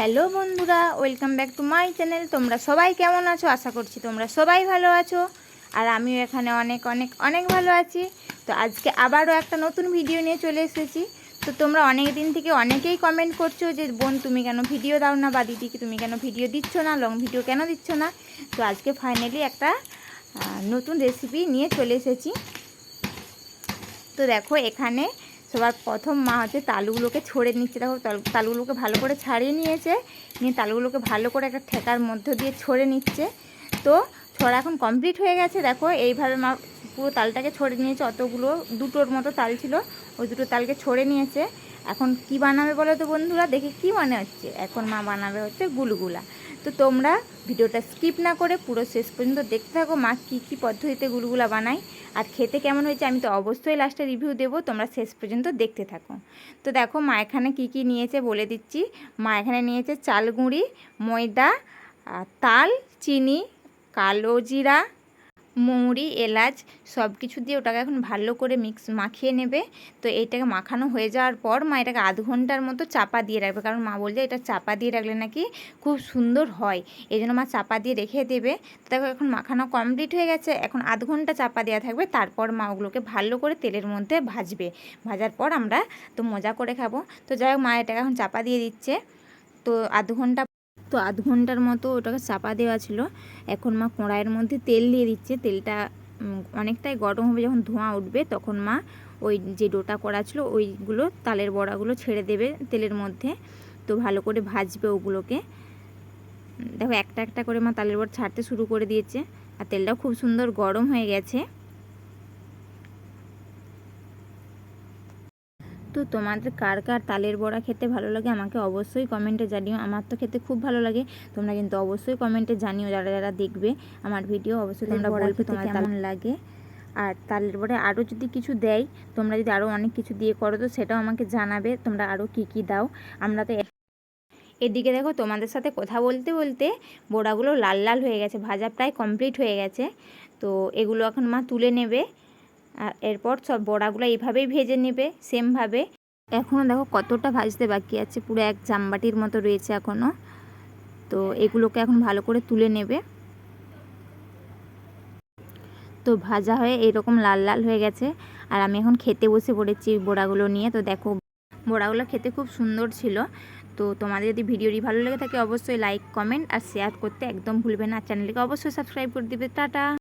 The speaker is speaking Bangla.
হ্যালো বন্ধুরা, welcome back to my channel. তোমরা সবাই কেমন আছো? আশা করছি তোমরা সবাই ভালো আছো। আর আমিও এখানে অনেক অনেক অনেক ভালো আছি। তো আজকে আবারও একটা নতুন ভিডিও নিয়ে চলে এসেছি। তো তোমরা অনেক দিন থেকে অনেকেই কমেন্ট করছ যে, বোন, তুমি কেন ভিডিও দাও না? বা দিদিকে তুমি কেন ভিডিও দিচ্ছ না? লং ভিডিও কেন দিচ্ছ না? তো আজকে ফাইনালি একটা নতুন রেসিপি নিয়ে চলে এসেছি। তো দেখো, এখানে সবার প্রথম মা হচ্ছে তালুগুলোকে ছড়ে নিচ্ছে। দেখো তালুগুলোকে ভালো করে ছাড়িয়ে নিয়েছে, নিয়ে তালুগুলোকে ভালো করে একটা ঠেকার মধ্য দিয়ে ছড়ে নিচ্ছে। তো ছড়া এখন কমপ্লিট হয়ে গেছে। দেখো, এইভাবে মা পুরো তালটাকে ছড়ে নিয়েছে। অতগুলো, দুটোর মতো তাল ছিল, ওই দুটো তালকে ছড়ে নিয়েছে। এখন কি বানাবে বলো তো বন্ধুরা? দেখে কি মনে হচ্ছে। এখন মা বানাবে হচ্ছে গুলগুলা। তো তোমরা ভিডিওটা স্কিপ না করে পুরো শেষ পর্যন্ত দেখতে থাকো। মা কী কী পদ্ধতিতে গুলগুলা বানায় আর খেতে কেমন হয়েছে আমি তো অবশ্যই লাস্টে রিভিউ দেব, তোমরা শেষ পর্যন্ত দেখতে থাকো। তো দেখো, মা এখানে কী কী নিয়েছে বলে দিচ্ছি। মা এখানে নিয়েছে চালগুঁড়ি ময়দা তাল, চিনি, কালো জিরা মৌরি, এলাচ সব কিছু দিয়ে ওটাকে এখন ভালো করে মিক্স মাখিয়ে নেবে। তো এইটাকে মাখানো হয়ে যাওয়ার পর মা এটাকে আধ ঘণ্টার মতো চাপা দিয়ে রাখবে। কারণ মা বলছে এটা চাপা দিয়ে রাখলে নাকি খুব সুন্দর হয়। এই জন্য মা চাপা দিয়ে রেখে দেবে। তো দেখো এখন মাখানো কমপ্লিট হয়ে গেছে। এখন আধ ঘণ্টা চাপা দেওয়া থাকবে। তারপর মা ওগুলোকে ভালো করে তেলের মধ্যে ভাজবে। ভাজার পর আমরা তো মজা করে খাব। তো যাই হোক, মা এটাকে এখন চাপা দিয়ে দিচ্ছে। তো আধ ঘণ্টা তো আধ ঘণ্টার মতো ওটাকে চাপা দেওয়া ছিল। এখন মা কড়াইয়ের মধ্যে তেল দিয়ে দিচ্ছে। তেলটা অনেকটাই গরম হবে যখন ধোঁয়া উঠবে তখন মা ওই যে ডোটা করা ছিল ওইগুলো, তালের বড়াগুলো ছেড়ে দেবে তেলের মধ্যে। তো ভালো করে ভাজবে ওগুলোকে। দেখো একটা একটা করে মা তালের বড়া ছাড়তে শুরু করে দিয়েছে। আর তেলটাও খুব সুন্দর গরম হয়ে গেছে। তো তোমাদের কার কার তালের বড়া খেতে ভালো লাগে আমাকে অবশ্যই কমেন্টে জানিও। আমার তো খেতে খুব ভালো লাগে। তোমরা কিন্তু অবশ্যই কমেন্টে জানিও যারা যারা দেখবে আমার ভিডিও। অবশ্যই তোমরা বলবে তোমার কেমন লাগে? আর তালের বড়ে আরও যদি কিছু দেয় তোমরা যদি আরও অনেক কিছু দিয়ে করো তো সেটাও আমাকে জানাবে। তোমরা আরও কী কী দাও? আমরা তো এদিকে দেখো তোমাদের সাথে কথা বলতে বলতে বড়াগুলো লাল লাল হয়ে গেছে। ভাজা প্রায় কমপ্লিট হয়ে গেছে। তো এগুলো এখন মা তুলে নেবে। আর এরপর সব বড়াগুলো এইভাবেই ভেজে নেবে, সেমভাবে। এখনও দেখো কতটা ভাজতে বাকি আছে, পুরো এক জামবাটির মতো রয়েছে এখনও তো এগুলোকে এখন ভালো করে তুলে নেবে। তো ভাজা হয়ে এরকম লাল লাল হয়ে গেছে। আর আমি এখন খেতে বসে পড়েছি বড়াগুলো নিয়ে। তো দেখো, বড়াগুলো খেতে খুব সুন্দর ছিল। তো তোমাদের যদি ভিডিওটি ভালো লেগে থাকে অবশ্যই লাইক, কমেন্ট আর শেয়ার করতে একদম ভুলবে না। চ্যানেলকে অবশ্যই সাবস্ক্রাইব করে দিবে। টাটা!